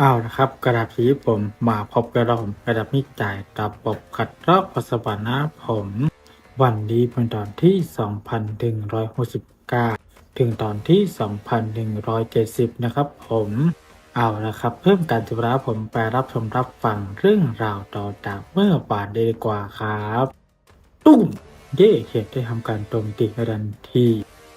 เอาละครับกระดาษที่ผมมาพบกับเราผมกระดาษมิจายระบบขัดรอบปัสสาวะนะผม วันนี้เป็นตอนที่ 2169 ถึงตอนที่ 2170 นะครับผมเอาละครับ เพิ่มการจุฬาผมไปรับชมรับฟังเรื่องราวต่อจากเมื่อวานดีกว่าครับ ตุ้มเย่เขียนได้ทำการโจมตีกระดันที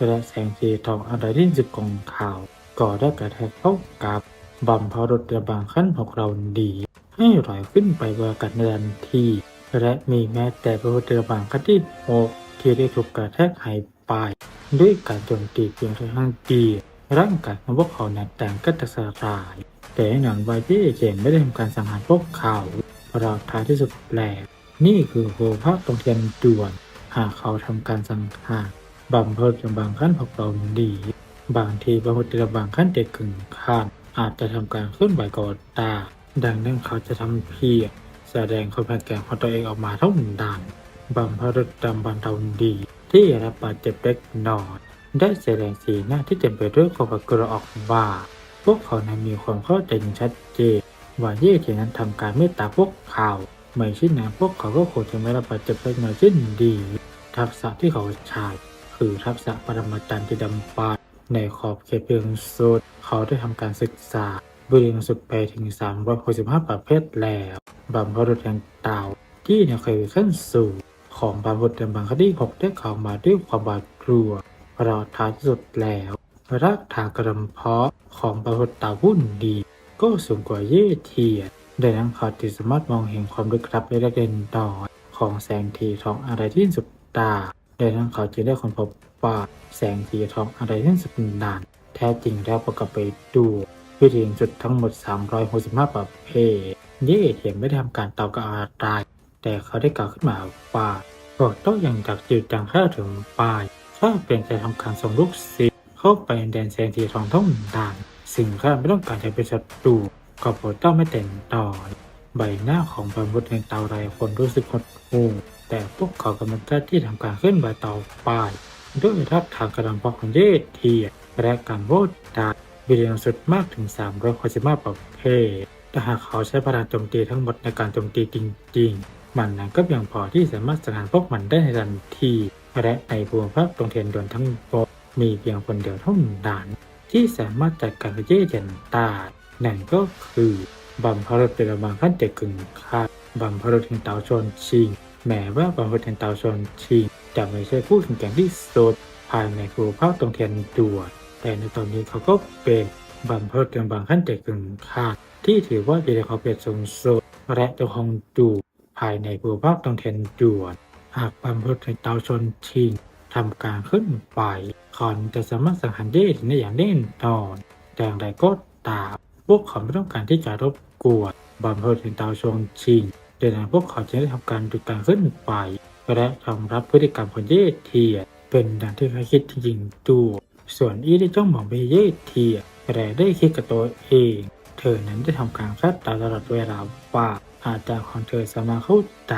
และแสงสีทองอะไรที่สุดของข่าวก่อได้กระแทกเข้ากับ บัมพารถระบางขั้นของเราดี ให้ลอยขึ้นไปบนอากาศในทันที และมีแม้แต่พระพุทธระบางขั้นที่หกที่ได้ถูกกระแทกหายไป ด้วยการโจมตีเพียงแค่ข้างเดียวร่างกายของพวกเขานั้นแต่งก็จะสลาย แต่หนังไวที่เอเจนไม่ได้ทำการสังหารพวกเขาเราท้ายที่สุดแปลกนี่คือโหภาพตรงเทียนด่วน หากเขาทำการสังหารบัมเพิดระบางขั้นของเราดี บางทีพระพุทธระบางขั้นเด็กกึ่งข้าม อาจจะทำการเคลื่อนไหวก่อนตา ดังนั้นเขาจะทำเพียงแสดงความแข็งแกร่งของตัวเองออกมาเท่านั้นบัมพรุษดำบันเทาดี ที่รับบาดเจ็บเล็กน้อยได้แสดงสีหน้าที่เต็มไปด้วยความกลัวออกว่า พวกเขานั้นมีความเข้าใจง่างชัดเจนว่าเย่เทียนั้นทำการเมตตาพวกเขาไม่เช่นนั้นพวกเขาก็คงจะไม่รับบาดเจ็บเล็กน้อยเช่นดี ทักษะที่เขาใช้คือทักษะปรมาจารย์ที่ดำปาน ในขอบเขตเพียงสุด เขาได้ทำการศึกษาบริสุทธิ์ไปถึง 365 ประเภทแล้วบำพรุษแห่งเต่าที่เนี่ยเคยขั้นสูงของบำพรุษในบางคดีหกได้เข้ามาด้วยความบาดกลัวรอท้ายสุดแล้วรักทางกระเพาะของบำพรุษเตาวุ่นดี ก็สูงกว่าเย่เทียนดังนั้นเขาจึงสามารถมองเห็นความลึกลับและเด่นดอนของแสงทีทองอะไรที่สุดตาดังนั้นเขาจึงได้ค้นพบ ว่าแสงสีทองอะไรที่สุดนาน แท้จริงแล้วประกอบไปด้วยวิธีจุดทั้งหมด 365 ประเภทเย่เอทียนไม่ได้ทำการตอบกับอะไรแต่เขาได้กล่าวขึ้นมาว่าโปรดต้องยังจากจืดจางข้าถึงปลายข้าเปลี่ยนใจทำการส่งลูกศิษย์เข้าไปในแดนแสงสีทองเท่านั้นสิ่งข้าไม่ต้องการจะเป็นศัตรูก็โปรดต้องไม่เต็มต่อใบหน้าของบรรพุทธในเตาไรคนรู้สึกหดหู่แต่พวกเขากำลังที่ทำการเคลื่อนไหวต่อไป ด้วยทัพทางกระดังพอของเยศเทีและการโวดดาวิดีโอสุดมากถึง3 6 5ประเภทแต่หากเขาใช้พลังโจมตีทั้งหมดในการโจมตีจริง ๆ มันนั้นก็เพียงพอที่สามารถสังหารพวกมันได้ในทันที และในภูมิภาคตรงเทียนดวนทั้งหมดมีเพียงคนเดียวเท่านั้นที่สามารถจัดการกับเย่เจนตานั่นก็คือบัมพารุเป็นบางขั้นเด็กกึ่งคาบัมพารุถึงเตาชนชิง แม้ว่าบัมพารุถึงเตาชนชิง จะไม่ใช่ผู้แข่งแกร่งที่สุดภายในภูมิภาคตรงเทนด่วแต่ในตอนนี้เขาก็เป็นบัมเพิร์เป็นบางขั้นเด็กกึ่งขาดที่ถือว่าเป็นเขาเปรียบสูงสุดและเจ้าของดูภายในภูมิภาคตรงเทนด่วนหากบัมเพิร์ในเตาชนชิงทำการขึ้นไปคอนจะสามารถสังหารได้ในอย่างแน่นอนแต่อย่างไรก็ตามพวกเขาไม่ต้องการที่จะรบกวนบัมเพิร์ในเตาชนชิงดังนั้นพวกเขาจะได้ทำการจุดการขึ้นไป และยอมรับพฤติกรรมของเยเทีย เป็นดังที่เขาคิดจริงๆตัวส่วนอีได้จ้องมองไปเยเทียแต่ได้คิดกับตัวเอง เธอนั้นได้ทำการคาดเดาตลอดเวลาว่าอาจารย์ของเธอสามารถเข้าใจ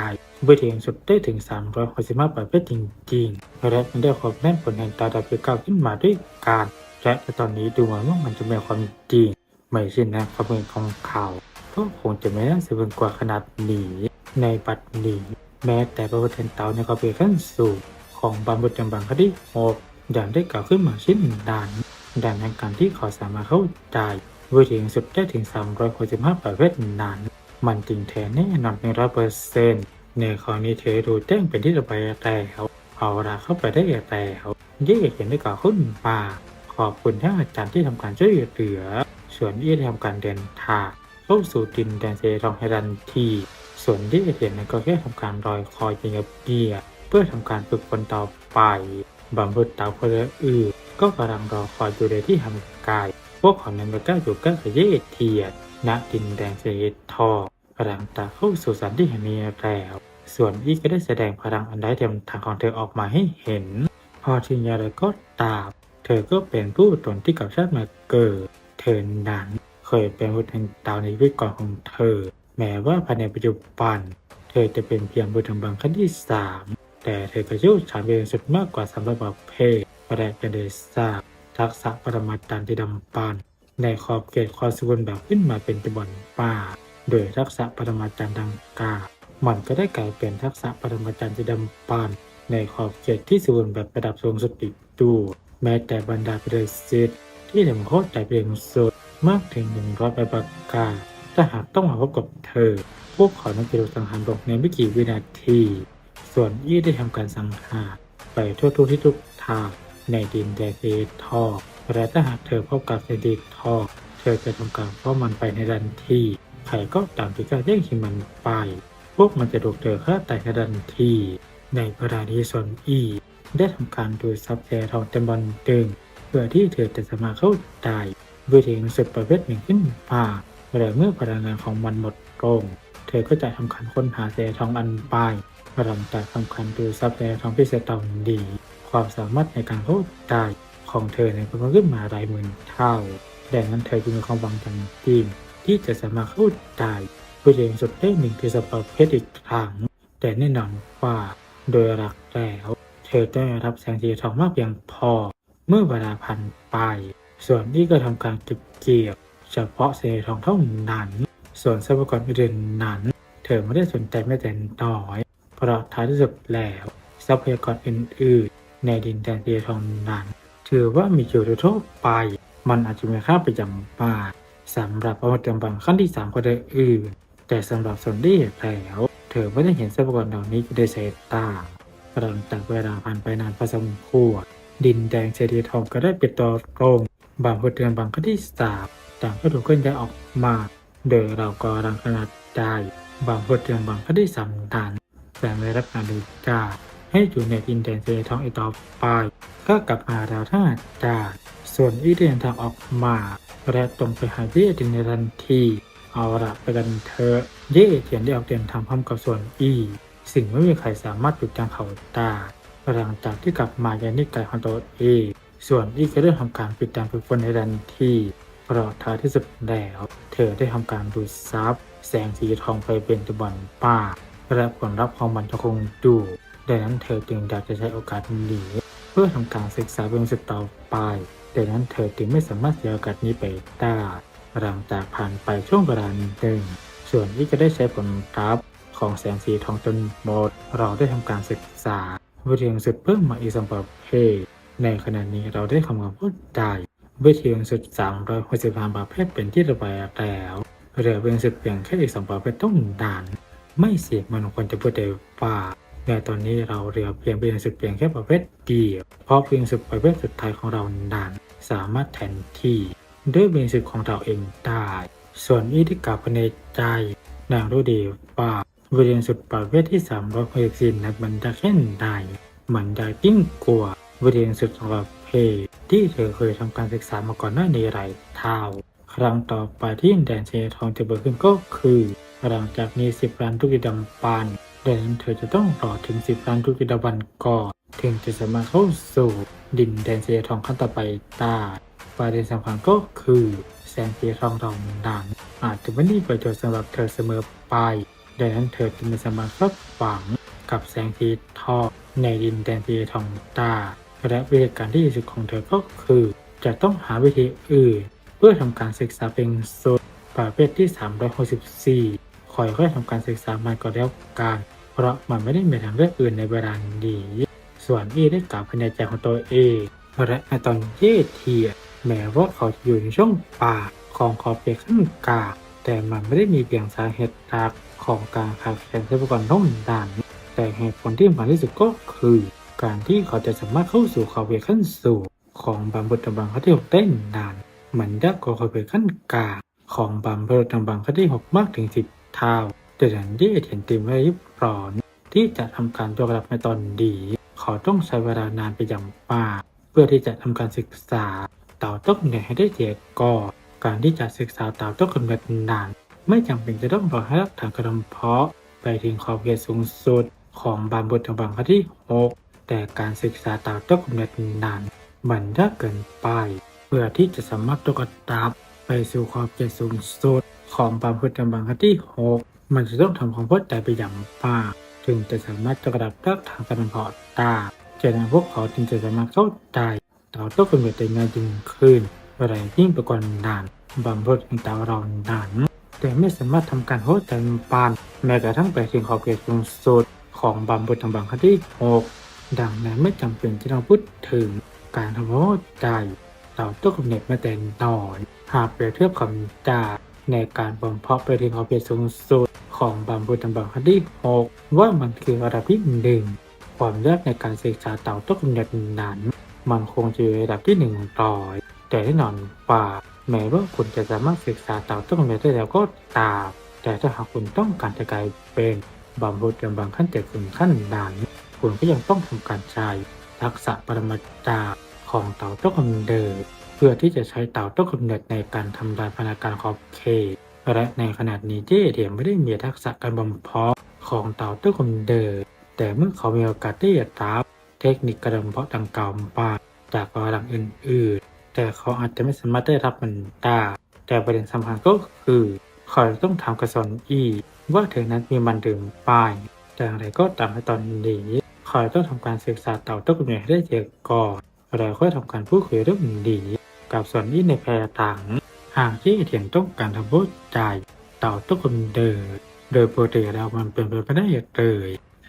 วิธีสุดได้ถึง 365ประเภทจริงๆ และมันได้ความแม่นผลแห่งตาดาวเก้าขึ้นมาด้วยการและตอนนี้ดูเหมือนว่ามันจะเป็นความจริง ไม่ใช่นะความเป็นของเขาก็คงจะไม่น่าเสียกว่าขนาดนี้ในปัจจุบัน แม้แต่ประวัติเต่าในความเป็นขั้นสูงของบางบทจำบางคดีหกอย่างได้กล่าวขึ้นมาเช่นนั้นดังนั้นการที่เขาสามารถเข้าใจวิธีสุดได้ถึง 365 ประเภทนั้น มันจริงแท้แน่นอนเป็นร้อยเปอร์เซ็นต์ในข้อนี้เธอดูแจ้งเป็นที่ระบายแล้วเอาละเข้าไปได้แล้วเย่เห็นได้กล่าวขึ้นมาขอบคุณท่านอาจารย์ที่ทำการช่วยเหลือส่วนเอี่ทำการเดินทางเข้าสู่ดินแดนเซรองให้ดันที ส่วนที่เห็นนั้นก็แค่ทำการรอยคอยเงียบเกียเพื่อทำการฝึกฝนต่อไปบัมบุตเต่าคนอื่นก็กำลังรอคอยอยู่ในที่ทำกาย พวกของนันเบก้าอยู่กล้กับเยเทียดณดินแดงเสดทองกำลังตาเข้าสู่สันที่แห่งนี้แล้วส่วนอีก็ได้แสดงพลังอันได้เต็มทางของเธอออกมาให้เห็น พอทิ้งยาเลยก็ตามเธอก็เป็นผู้ตนที่กับชาติมาเกิด เธอนั้นเคยเป็นผู้แทนดาวในวิก่อนของเธอ แม้ว่าภายในปัจจุบัน เธอจะเป็นเพียงบุตรบังขั้นที่สามแต่เธอก็ยุ่งฉานเป็นสุดมากกว่าสำหรับประเภทและจะได้ทราบทักษะปรมาจารย์ที่ดำปันในขอบเขตความสมบูรณ์แบบขึ้นมาเป็นตะบอนป่า โดยทักษะปรมาจารย์ดังกล่าวมันก็ได้กลายเป็นทักษะปรมาจารย์ที่ดำปานในขอบเขตที่สมบูรณ์แบบระดับสูงสุดอีกด้วยแม้แต่บรรดาประเดศิษย์ที่ทำโคตรใจเปลี่ยนสุดมากถึงหนึ่งร้อยใบประกาศ ถ้าหากต้องมาพบกับเธอ พวกเขานั้นจะโดสังหารลงในไม่กี่วินาที ส่วนอี้ได้ทำการสังหารไปทั่วทุกที่ทุกทางในดินแดนเอทอกและถ้าหากเธอพบกับเอเดทอกเธอจะทำการป้อมันไปในทันทีใครก็ตามที่จะแย่งชิงมันไป พวกมันจะถูกเธอฆ่าตายในทันทีในเวลานี้ส่วนอี ได้ทำการดูดซับแกทองเต็มบอลดึงเพื่อที่เธอจะสามารถเข้าได้ด้วยเทคนิคสุดประเภทหนึ่งขึ้นมา เมื่อพลังงานของมันหมดลงเธอก็จะทำการค้นหาแสทองอันไปหลังจากทำการดูซับแสทองพิเศษต่อดี ความสามารถในการเข้าได้ของเธอในพิ่มขึ้นมาหลายหมื่นเท่าดังนั้นเธอจึงมีความหวังอย่างยิ่งที่จะสามารถเข้าได้ด้วยเทคนิคสุดได้หนึ่งที่สประเภทอีกครั้งแต่แน่นอนว่าโดยหลักแล้วเธอได้รับแสงสีทองมากเพียงพอ เมื่อเวลาผ่านไป ส่วนนี้ก็ทำการเก็บเกี่ยว เฉพาะเศษทองเท่านั้น ส่วนทรัพยากรอื่นนั้น เธอไม่ได้สนใจแม้แต่น้อย เพราะท้ายที่สุดแล้ว ทรัพยากรอื่นๆ ในดินแดนเศษทองนั้นถือว่ามีอยู่โดยทั่วไป มันอาจจะมีค่าไปจำมาสำหรับอาวุธจำบังขั้นที่สามคนอื่น แต่สำหรับสนที่แล้วเธอไม่ได้เห็นทรัพยากรเหล่านี้ด้วยสายตาหลังจากเวลาผ่านไปนานพอสมควรดินแดงเศษทองก็ได้เปิดตัวลงบางพลเรือนบางครั้งที่สาม ต่าก็ถูกเคลื่อนย้ายออกมา โดยเราก็รังขนาดได้บางพลเรือนบางครั้งที่สามนั้นแต่ไม่รับการดูจาให้อยู่ในดินแดนเศรษฐีทองอีต่อไปก็กลับมาดาวท่าจาส่วนอีเดินทางออกมา และตรงไปหาเย่ดินในทันที เอาละไปกันเถอะเย่เทียนได้ออกเดินทางพร้อมกับส่วนอีสิ่งไม่มีใครสามารถหยุดยั้งเขาได้หลังจากที่กลับมายังนิกายของตัวเองส่วนอีก็ได้ทำการปิดการฝึกฝนในทันที เพราะท้ายที่สุดแล้ว เธอได้ทำการดูดซับแสงสีทองไปเป็นตะบอนป่าและผลลัพธ์ของมันจะคงดูดังนั้นเธอจึงอยากจะใช้โอกาสนี้เพื่อทำการศึกษาเป็นสุดต่อไปดังนั้นเธอจึงไม่สามารถเสียโอกาสนี้ไปได้หลังจากผ่านไปช่วงเวลาหนึ่งส่วนที่จะได้ใช้ผลลัพธ์ของแสงสีทองจนหมด เราได้ทำการศึกษาวิธีสุดเพิ่มมาอีกสองประเภทในขณะนี้เราได้คำนวณพูดได้ วิธีสุดสามร้อยหกสิบห้าประเภทเป็นที่ระบายแล้วเหลือเพียงสุดเพียงแค่อีกสองประเภทต้องด่าน ไม่เสียมันควรจะพูดได้ว่าแต่ตอนนี้เราเหลือเพียงเพียงสุดเพียงแค่ประเภทเดียวเพราะเพียงสุดประเภทสุดท้ายของเรานั้น สามารถแทนที่ด้วยเพียงสุดของเราเองได้ ส่วนอีที่กาภายในใจนางรู้ดีว่าวิเรียนสุดประเภทที่3ามร้อยหกสิบนั้นมันจะแค่ไหนมันจะยิ่งกว่าวิเรียนสุดประเภท ที่เธอเคยทำการศึกษามาก่อนหน้านี้หลายเท่าครั้งต่อไปที่แดนเซทองจะเบิกขึ้นก็คือ หลังจากนี้สิบล้านทุกิดำปันดังนั้นเธอจะต้องรอถึงสิบล้านทุกิดำปันก่อนถึงจะสามารถเข้าสู่ดินแดนเซทองขั้นต่อไปได้ประเด็นสำคัญก็คือแสงสีทองเรานั้นอาจจะไม่ได้ประโยชน์สำหรับเธอเสมอไปดังนั้นเธอจึงไม่สามารถคาดหวังกับแสงสีทองในดินแดนสีทองได้ และวิธีการที่ดีสุดของเธอก็คือ จะต้องหาวิธีอื่น เพื่อทำการศึกษาเป็นสุดประเภทที่ 364คอยค่อยทำการศึกษามันก็แล้วกัน เพราะมันไม่ได้มีทางเลือกอื่นในเวลานี้ ส่วนอีได้กล่าวภายในใจของตัวเองและในตอนเย่เทียแม้ว่าเขาจะอยู่ในช่วงป่าของขอบเขตขั้นกลางแต่มันไม่ได้มีเพียงสาเหตุหลักของการขาดแคลนทรัพยากรท่องด่านแต่เหตุผลที่สำคัญที่สุดก็คือ การที่เขาจะสามารถเข้าสู่ขอบเขตขั้นสูงของบางบทบังคับที่หกได้นานมือนยากกว่าขอบเขตขั้นกลางของบางบทบังคับที่หกมากถึงสิบเท่าแต่ดันที่เห็นต็มไว้ยิบร้อนที่จะทำการยกระดับในตอนดีเขาต้องใช้เวลานานไปอย่างมากเพื่อที่จะทำการศึกษาเต่าต้องเหนื่อยให้ได้เจียก่อนการที่จะศึกษาเต่าต้องกำหนดนาน ไม่จำเป็นจะต้องรอให้รักฐานกระทำเพาะไปถึงขอบเขตสูงสุดของบางบทบังคับที่6 แต่การศึกษาต่าต้องกำหนดนานมันยากเกินไป เพื่อที่จะสามารถตกตับไปสู่ขอบเขตสูงสุดของบางบทบังคับที่ 6 มันจะต้องทำความเข้าใจไปอย่างมากถึงจะสามารถจะกระดับรักฐานกระทำเพาะได้จากนั้นพวกเขาจึงจะสามารถเข้าใจเราต้องกำหนดได้ง่ายยิ่งขึ้นแรงยิ่งไปกว่านั้นบำรุดของดาวเรานั้นแต่ไม่สามารถทำการโหดแต่ปานแม้กระทั่งไปถึงขอบเขตสูงสุดของบำรุดทางบางคดีหก ดังนั้นไม่จำเป็นที่เราพูดถึงการทำโหดใจเราต้องกำเนิดมาแต่น้อยหากเปรียบเทียบคำจาในการบ่มเพาะไปถึงขอบเขตสูงสุดของบำรุดทางบางคดีหกว่ามันคือระดับที่หนึ่งความยากในการศึกษาเต่าต้องกำเนิดนั้น มันคงจะอยู่ระดับที่หนึ่งร้อยแต่แน่นอนว่าแม้ว่าคุณจะสามารถศึกษาเต่าต้องกำเนิดได้แล้วก็ตาม แต่ถ้าหากคุณต้องการจะกลายเป็นบำรุดบางขั้นแต่ถึงขั้นนั้น คุณก็ยังต้องทำการใช้ทักษะปรมาจารย์ของเต่าต้นกำเนิดเพื่อที่จะใช้เต่าต้นกำเนิดในการทำลายพนาการขอบเขตและในขณะนี้เจเดียมไม่ได้มีทักษะการบ่มเพาะของเต่าต้นกำเนิดแต่เมื่อเขามีโอกาสได้รับเทคนิคการบ่มเพาะดังกล่าวมาจากฝรั่งอื่นๆ แต่เขาอาจจะไม่สามารถได้รับมันได้แต่ประเด็นสำคัญก็คือเขาต้องทำกระสอนอีว่าเธอนั้นมีมันดื่มป้ายแต่อย่างไรก็ตามในตอนนี้ เขาต้องทำการศึกษาเต่าต้นกเนิดให้ได้เจอก่อนแล้วค่อยทำการพูดคุยเรื่องดีกับสอนอีในแพรถังหากที่เถียงต้องการทำพูดใจายเต่าต้นกำเนิดโดยปกติแล้วมันเป็นไปไม่ได้เลย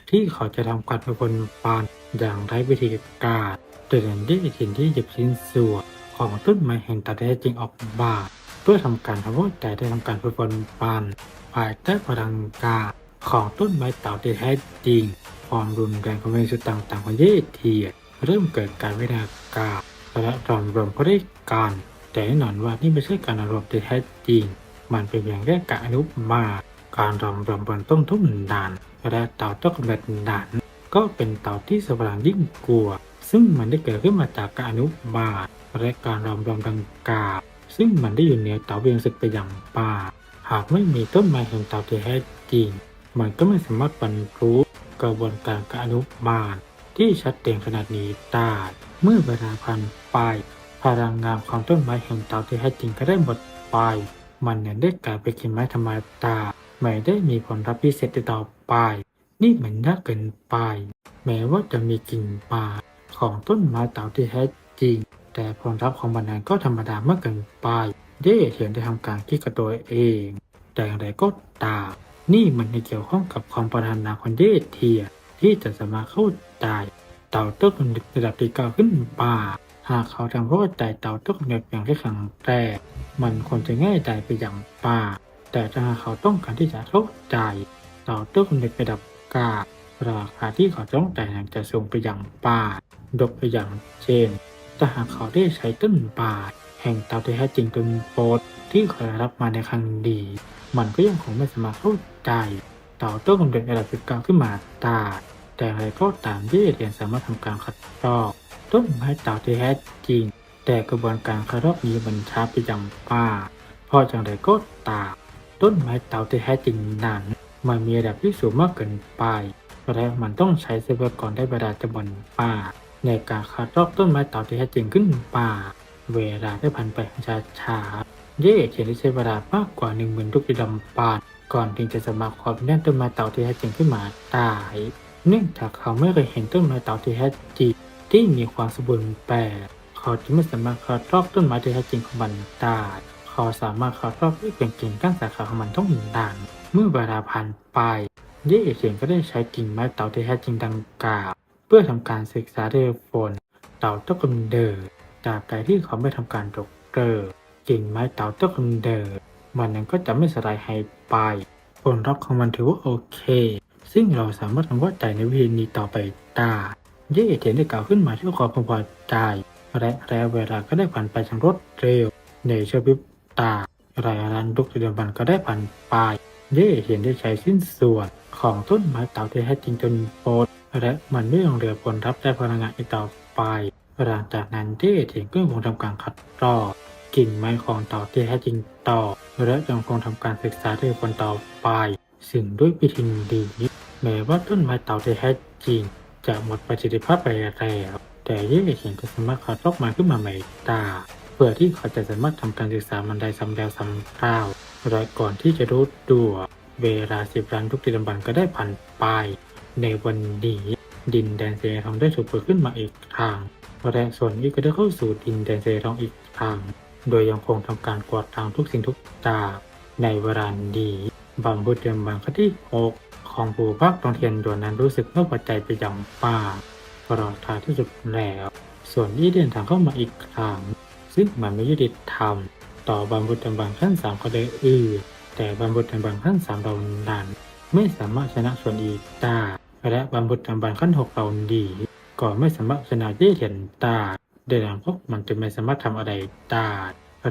ที่เขาจะทำการเป็นคนปานอย่างไร้วิธีการโดยเด่นที่ถิ่นที่หยิบชิ้นส่วนของต้นไม้แห่งตาแท้จริงออกมาเพื่อทำการทำให้ใจได้ทำการฝึกฝนปันภายใต้พลังกา ของต้นไม้เต่าที่แท้จริง ความรุนแรงของเวสุต่างๆของเยเทียเริ่มเกิดการวินากาและรอมรวมเขาได้การ แต่แน่นอนว่านี่ไม่ใช่การอารมณ์ที่แท้จริง มันเป็นเพียงแค่การอนุมา การรอมรวมบนต้นทุ่งนานและเต่าต้นกำเนิดนานก็เป็นเต่าที่สว่างยิ่งกลัว ซึ่งมันได้เกิดขึ้นมาจากการอนุบาตและการรอมรวมดังกล่าวซึ่งมันได้อยู่เหนือเต่าเวียงศึกไปอย่างป่า หากไม่มีต้นไม้แห่งเต่าที่แท้จริง มันก็ไม่สามารถบรรลุกระบวนการการอนุบาล ที่ชัดเจนขนาดนี้ได้เมื่อเวลาผ่านไป พลังงานของต้นไม้แห่งเต่าที่แท้จริงก็ได้หมดไป มันเนี่ยได้กลายเป็นกิ่งไม้ธรรมดาไม่ได้มีผลลัพธ์พิเศษต่อไป นี่เหมือนยาเกินไป แม้ว่าจะมีกิ่งป่าของต้นไม้เต่าที่แท้จริง แต่ผลลัพธ์ของมันนั้นก็ธรรมดามากเกินไป เย่เทียนได้ทำการคิดกับตัวเอง แต่อย่างไรก็ตาม นี่มันไม่เกี่ยวข้องกับความปรารถนาของเย่เทีย ที่จะสามารถเข้าใจเต่าต้นกำเนิดระดับที่เก้าขึ้นป่า หากเขาทำเข้าใจเต่าต้นกำเนิดอย่างที่ครั้งแรกมันควรจะง่ายใจไปอย่างป่า แต่ถ้าเขาต้องการที่จะเข้าใจเต่าต้นกำเนิดระดับการาคาที่เขาต้องจ่ายนั้นจะสูงไปอย่างป่ายกตัวอย่างเช่นถ้าหากเขาได้ใช้ต้นป่า แห่งเต่าที่แท้จริงเป็นโปรดที่เขาได้รับมาในครั้งดี มันก็ยังคงไม่สามารถเข้าใจเต่าต้นกำเนิดระดับที่เก้าขึ้นมาได้แต่อะไรก็ตามที่เรียนสามารถทำการคัดลอกต้นไม้เต่าที่แท้จริง แต่กระบวนการคัดลอกนี้มันช้าไปอย่างป่าเพราะอย่างไรก็ตามต้นไม้เต่าที่แท้จริงนั้นมันมีระดับที่สูงมากเกินไปและมันต้องใช้ทรัพยากรได้เวลาจำนวนป่าในการคัดลอกต้นไม้เต่าที่แท้จริงขึ้นป่า เวลาได้ผ่านไปช้าช้าๆ เย่เขียนได้ใช้เวลามากกว่าหนึ่งหมื่นทุกปีลำปาน ก่อนถึงจะสมารถความแน่นต้นไม้เต่าที่แท้จริงขึ้นมาได้เนื่องจากเขาไม่เคยเห็นต้นไม้เต่าที่แท้จริงที่มีความสมบูรณ์แบบเขาจึงไม่สามารถคัดลอกต้นไม้ที่แท้จริงของมันได้เขาสามารถคัดลอกด้วยเป็นกิ่งก้านสาขาของมันต้องดังเมื่อเวลาผ่านไป เย่เขียนก็ได้ใช้กิ่งไม้เต่าที่แท้จริงดังกล่าว เพื่อทำการศึกษาด้วยฝนเต่าต้นกำเนิด จากการที่เขาไม่ทำการดกเกิดกิ่งไม้เต่าต้นกำเนิดมันนั้นก็จะไม่สลายหายไปผลลัพธ์ของมันถือว่าโอเค ซึ่งเราสามารถทำว่าใจในวิธีนี้ต่อไปได้เย่เทียนได้กล่าวขึ้นมาที่ความพอใจและแล้วเวลาก็ได้ผ่านไปอย่างรวดเร็ว ในช่วพริบตาไรายรันทุกเดือนวันก็ได้ผ่านไป เย่เห็นได้ใช้สิ้นส่วนของต้นไม้เต่าที่แท้จริงจนโปดและมันไม่ยังเหลือผลรับได้พลังงานอีกต่อไป หลังจากนั้นเย่เถียงก็คงทำการคัดลอกกิ่งไม้ของเต่าที่แท้จริงต่อ และยังคงทำการศึกษาด้วยผลต่อไป ซึ่งด้วยวิธีดีนี้แม้ว่าต้นไม้เต่าที่แท้จริง จะหมดประสิทธิภาพไปแล้วแต่เย่เถียงก็สามารถคัดลอกมาขึ้นมาใหม่ได้เพื่อที่เขาจะสามารถทำการศึกษามันได้ซ้ำแล้วซ้ำเล่าและก่อนที่จะรู้ตัวเวลาสิบล้านทุกติดบันก็ได้ผ่านไป ในวันนี้ดินแดนเซทองได้ถูกเปิดขึ้นมาอีกทาง และส่วนนี้ก็ได้เข้าสู่ดินแดนเซทองอีกทาง โดยยังคงทำการกวาดทางทุกสิ่งทุกอย่างในเวลาดีบำบุดเดิมบังคที่หกของปู่พักตองเทียนดวนนั้นรู้สึกไม่พอใจไปอย่างมากตลอดทายที่สุดแล้ว ส่วนนี้เดินทางเข้ามาอีกครั้งซึ่งมันไม่ยุติธรรม ต่อบำบุดเดิมบังขั้นสามก็ได้อื่นแต่บำบุดเดิมบังขั้นสามเรานั้นไม่สามารถชนะส่วนอีกได้และบำบุดเดิมบังขั้นหกเราดี ก็ไม่สามารถชนะเย่เทียนได้เดินทางพวกมันจะไม่สามารถทำอะไรได้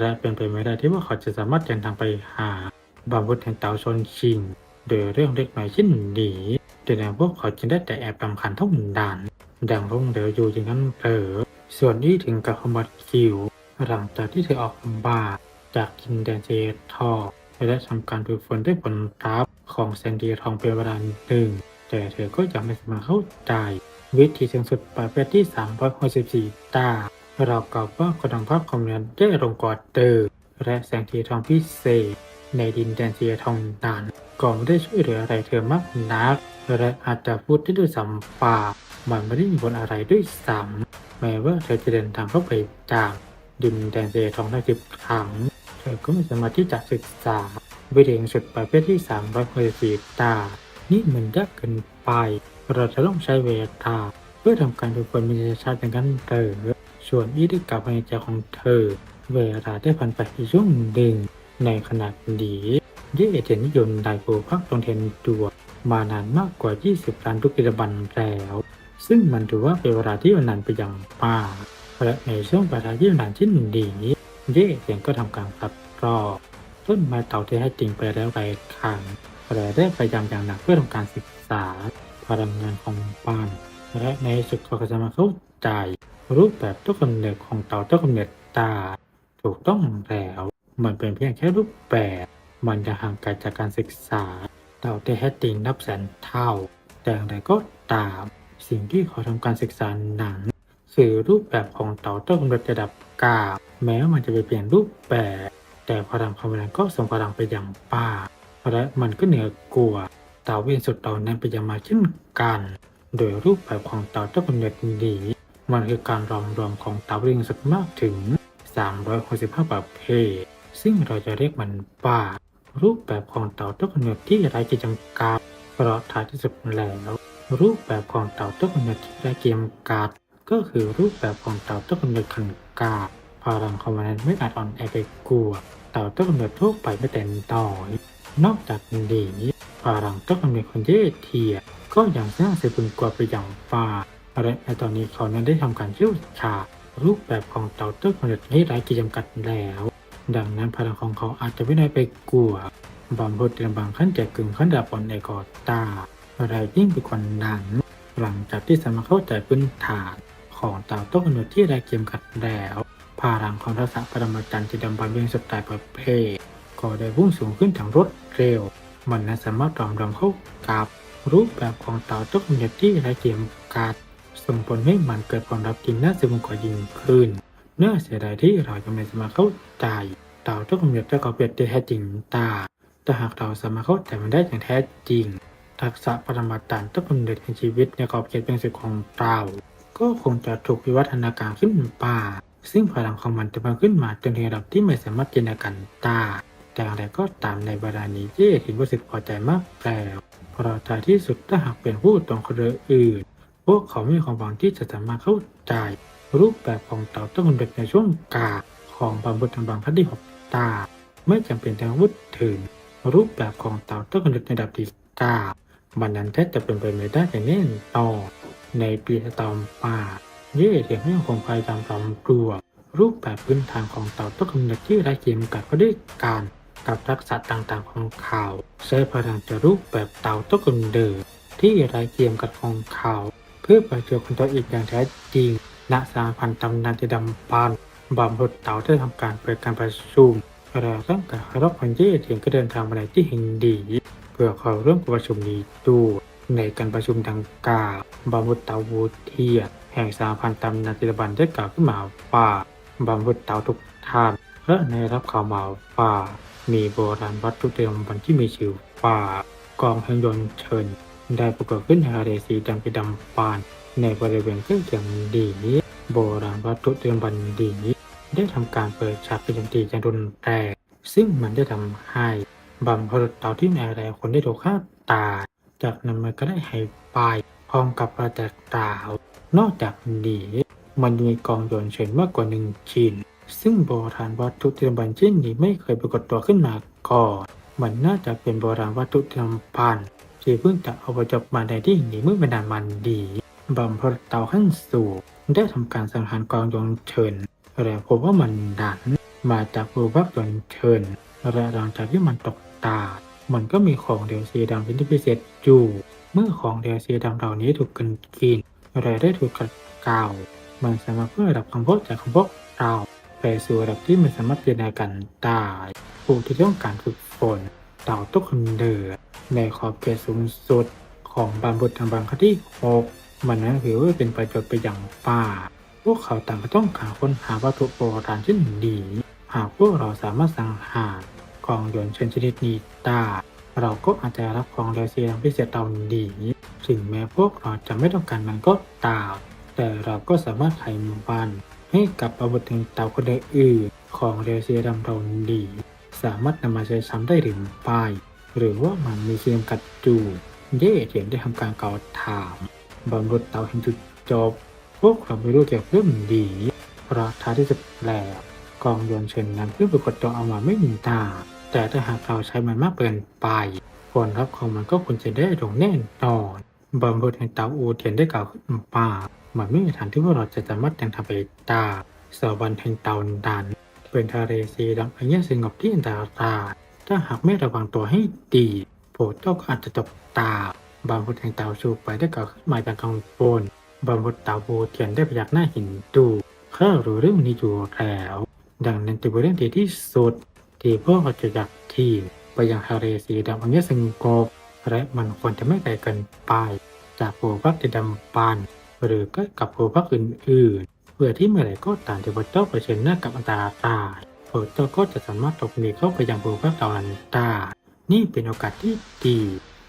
และเป็นไปไม่ได้ที่ว่าเขาจะสามารถเดินทางไปหาบำบุดแห่งเตาชนชิงโดยเรื่องเล็กน้อยเช่นนี้เดินทางพวกเขาจึงได้แต่แอบรำคาญเท่านั้นดังลงเดืออยู่อย่างนั้นเออส่วนนี้ถึงกับขมัดคิวหลังจากที่เธอออกบาจากกินแดนเจทอและทำการฝึกฝนด้วยผลลัพธ์ของแซนดีทองเป็นเวลาหนึ่งแต่เธอก็ยังไม่สามารถเข้าใจ วิธีสูงสุดประเภทที่ 364 ตา เรากล่าวว่าคุณภาพของเนื้อได้ลงกว่าเดิมและแสงสีทองพิเศษ ในดินแดนเซียทองนั้นก็ไม่ได้ช่วยเหลืออะไรเธอมากนักและอาจจะพูดได้ด้วยซ้ำป่ามันไม่ได้มีผลอะไรด้วยซ้ำแม้ว่าเธอจะเดินทางเข้าไปจากดินแดนเซียทองได้สิบครั้งเธอก็ไม่สามารถที่จะศึกษาวิธีสุดประเภทที่364ตา นี่มันยากเกินไป เราจะต้องใช้เวลาเพื่อทำการดูผลวิทยาชาติอย่างนั้นเตอส่วนอีที่กลับมาในใจของเธอ เวลาได้ผ่านไปอีกช่วงหนึ่งในขณะนี้เย่เจนิยมได้ปูพักตรงเทนดัว มานานมากกว่า 20ล้านทุกกิจบันแล้ว ซึ่งมันถือว่าเป็นเวลาที่นานไปอย่างมากและในช่วงเวลาที่นานเช่นนี้เย่เองก็ทำการตัดรอบต้นไม้เต่าที่ให้จริงไปแล้วหลายครั้งแต่ได้พยายามอย่างหนักเพื่อทำการศึกษา พลังงานของบ้าน และในสุดเขาก็จะมาเข้าใจรูปแบบต้นกำเนิดของเต่าต้นกำเนิดตา ถูกต้องแล้ว มันเป็นเพียงแค่รูปแบบ มันจะห่างไกลจากการศึกษา เต่าที่แท้จริงนับแสนเท่า แต่อย่างไรก็ตาม สิ่งที่เขาทำการศึกษาหนังคือรูปแบบของเต่าต้นกำเนิดระดับกาแม้มันจะไปเปลี่ยนรูปแบบ แต่พลังของมันก็ส่งพลังไปอย่างป้าและมันก็เหนือกว่า ต่าเวียนสุดเต่านั้นไปยังมาเช่นกัน โดยรูปแบบของเต่าต้นกำเนิดนี้มันคือการรวมรวมของเต่าเรียงสุดมากถึง 365 ประเภท ซึ่งเราจะเรียกมันว่ารูปแบบของเต่าต้นกำเนิดที่ไร้ขีดจำกัดเพราะท้ายที่สุดแล้ว รูปแบบของเต่าต้นกำเนิดที่ไร้ขีดจำกัดก็คือรูปแบบของเต่าต้นกำเนิดขันกาพลังของมันนั้นไม่อาจอ่อนแอไปกลัวเต่าต้นกำเนิดทั่วไปไม่แต่นต่อยนอกจากนี้ พลังต้นกำเนิดคนเยเทีย ก็ยังสร้างเสบุญกว่าไปอย่างฟ้าและในตอนนี้เขานั้นได้ทำการเชี่ยวชารูปแบบของเต่าต้นกำเนิดให้ไร้ขีดจำกัดแล้ว ดังนั้นพลังของเขาอาจจะไม่ได้ไปกลัวบำรุดในบางขั้นแก่กึ่งขั้นดับอนในกอตาอะไรยิ่งไปกว่านั้นหลังจากที่สามารถเข้าใจพื้นฐานของเต่าต้นกำเนิดที่ไร้ขีดจกัดแล้วพลังของทักษะปรมาจารย์ที่ดำบันเรื่องสไตล์ประเภทก็ได้พุ่งสูงขึ้นอย่างรวดเร็ว มันนั้นสามารถรอมรำเข้ากับรูปแบบของเต่าต้นกำเนิดที่ไร้ขีดจำกัดส่งผลให้มันเกิดความรับกินน่าซึมกว่ายิ่งขึ้นเนื่อเสียดายที่เราจะไม่สามารถเข้าใจเต่าต้นกำเนิดและก็เปรียบได้แท้จริงตาแต่หากเราสามารถเข้าใจมันได้อย่างแท้จริง ทักษะปรมาจารย์ต้นกำเนิดแห่งชีวิตในขอบเขตเป็นสิทธิของเราก็คงจะถูกวิวัฒนาการขึ้นมาซึ่งพลังของมันจะมาขึ้นมาจนถึงระดับที่ไม่สามารถจินตนาการได้ แต่อะไรก็ตามในเวลานี้เย่เห็นรู้สึกพอใจมากแล้วพราะท้ายที่สุดถ้าหากเป็นผู้ตรงคนอื่น พวกเขามีความหวังที่จะสามารถเข้าใจ รูปแบบของเต่าต้นกำเนิดในช่วงกาของบางบุตรบางพันที่หกตา ไม่จำเป็นต้องพูดถึง รูปแบบของเต่าต้นกำเนิดในระดับที่เก้ามันนั้นแทบจะเป็นไปไม่ได้แต่แน่นอนในปีตอมป่าเย่เถียงให้คงพยายามรำรวมรูปแบบพื้นฐานของเต่าต้นกำเนิดที่ไร้ขีดจำกัดก็ด้การ กับทักษะต่างๆของเขาใช้พลังจากรูปแบบเต่าต้นกำเนิดที่ไร้ขีดจำกัดของเขา เพื่อประโยชน์ของตัวเองอย่างแท้จริงณสาพันธ์ตำนานที่ดำปันบำรุดเต่าได้ทำการเปิดการประชุมเราต้องการรพพันเย่เถียงก็เดินทางมาในที่แห่งดีเพื่อเข้าร่วมการประชุมนี้ด้วยในการประชุมดังกล่าวบำรุดเต่าวูเทียแห่งสาพันธ์ตำนานจิตบันได้กล่าวขึ้นมาว่าบำรุดเต่าทุกท่านและในรับข่าวมาว่า มีโบราณวัตถุเดิมบันที่มีชื่อว่ากองแห่งยนต์เชิญ ได้ปรากฏขึ้นในทะเลสีดำไปดำปาน ในบริเวณเครื่องเสียงดีนี้ โบราณวัตถุเดิมบันดีนี้ได้ทำการเปิดฉากเป็นตีอย่างรุนแรงซึ่งมันได้ทำให้บรรพรุษเต่าที่ในแรงคนได้ถูกฆ่าตายจากนั้นมันก็ได้หายไปพร้อมกับประแจกดาว นอกจากนี้มันยังมีกองโยนเฉินมากกว่าหนึ่งชิ้น ซึ่งโบราณวัตถุที่ทำบันชิ้นนี้ไม่เคยปรากฏตัวขึ้นมาก่อน มันน่าจะเป็นโบราณวัตถุที่ทำพันที่เพิ่งจะเอาไปจบมาในที่นี้เมื่อไม่นานมันดีบำเพ็ญเตาขั้นสูงได้ทำการสังหารกองยนเฉินและพบว่ามันดันมาจากบูบักโยนเฉินและหลังจากที่มันตกตา มันก็มีของเดลซีดำเป็นที่พิเศษอยู่ เมื่อของเดลซีดำเหล่านี้ถูกกินกินและได้ถูกกัดเก่าวมันสามารถเพื่อระดับคำพูดจากคำพูดเรา ไปสู่ระดับที่มันสามารถเรียนรู้กันได้ผู้ที่ต้องการฝึกฝนเต่าตุกคนเดือในขอบเขตสูงสุดของบางบททางบางคดีหกมันนั้นถือว่าเป็นประโยชน์ไปอย่างป่า พวกเขาต่างก็ต้องกาค้นหาวัตถุโบราณเช่นนี้ หากพวกเราสามารถสังหารกองยนต์เชนชนิดนี้ได้เราก็อาจจะรับของเดลซีดังพิเศษเหล่านี้ถึงแม้พวกเราจะไม่ต้องการมันก็ตาม แต่เราก็สามารถไขมัน ให้กับอาวุธถึงเต่าคนอื่นของเรเซียดำเราดีสามารถนำมาใช้ซ้ำได้หรือไม่หรือว่ามันมีเสียงกัดจูเย่เถียนได้ทำการเกล่าวถามบำรุษเต่าเห็นจุดจบพวกเราไม่รู้เกี่ยวกับเรื่องดีเพราะท้าที่จะแปลกองโยนเชิญนั้นเพื่อปรากฏตัวเอามาไม่มีตา แต่ถ้าหากเราใช้มันมากเกินไปผลลัพธ์ของมันก็ควรจะได้ลงแน่นอนบำรุษแห่งเตาอูเทียนได้กล่าวขึ้นว่า มันไม่มีทางที่พวกเราจะสามารถยังทำไปได้สวรรค์แห่งเตาดันเป็นทะเลสีดำอันเงียบสงบที่อันตรายถ้าหากไม่ระวังตัวให้ดีโปรดเจ้าก็อาจจะจบตาบำรุษแห่งเตาชูไปได้กล่าวขึ้นมาอย่างกังวลบำรุษเตาอูเทียนได้พยักหน้าห็นดูข้ารู้เรื่องนี้อยู่แล้ว ดังนั้นถือเป็นเรื่องดีที่สุดที่พวกเราจะอยากทีมไปยังทะเลสีดำอันเงียบสงบและมันควรจะไม่ไกลเกินไป จากภูพักที่ดำปาน หรือใกล้กับภูพักอื่นๆเพื่อที่เมื่อไหร่ก็ตามที่พระเจ้าเผชิญหน้ากับอันตรายพระเจ้าก็จะสามารถหลบหนีเข้าไปยังภูพักเหล่านั้นได้นี่เป็นโอกาสที่ดี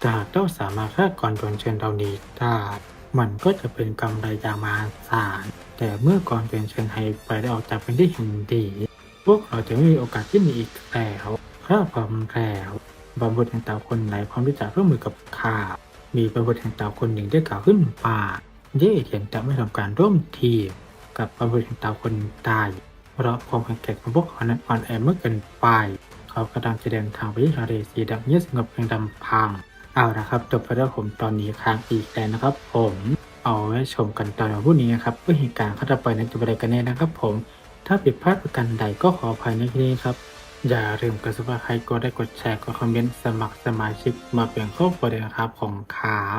ถ้าหากเจ้าสามารถฆ่ากรโดนเชิญเหล่านี้ได้มันก็จะเป็นกำไรอย่างมหาศาลแต่เมื่อกรโดนเชิญให้ไปได้ออกจากเป็นที่แห่งดี พวกเราจะไม่มีโอกาสที่มีอีกแล้วข้าพร้อมแล้วบำรุษแห่งเต่าคนไหนพร้อมที่จะร่วมมือกับข้ามีบำรุษแห่งเต่าคนหนึ่งได้กล่าวขึ้นว่า เย่เทียนจะไม่ทำการร่วมทีมกับบำรุษแห่งเต่าคนตาย เพราะความแข็งแกร่งของพวกเขานั้นอ่อนแอเมื่อเกินไปเขากำลังจะเดินทางไปที่ทะเลสีดำเงียบสงบเพียงลำพังเอาละครับจบไปแล้วผมตอนนี้ค้างอีกแล้วนะครับ ผมเอาไว้ชมกันตอนวันพรุ่งนี้นะครับว่าเหตุการณ์เขาจะไปในจุดใดกันแน่นะครับ ผม ถ้าผิดพลาดประการใดก็ขออภัยในที่นี้ครับอย่าลืมกดซับสไครต์กดได้กดแชร์กดคอมเมนต์สมัครสมาชิกมาเป็นครอบครัวเลยนะครับของครับ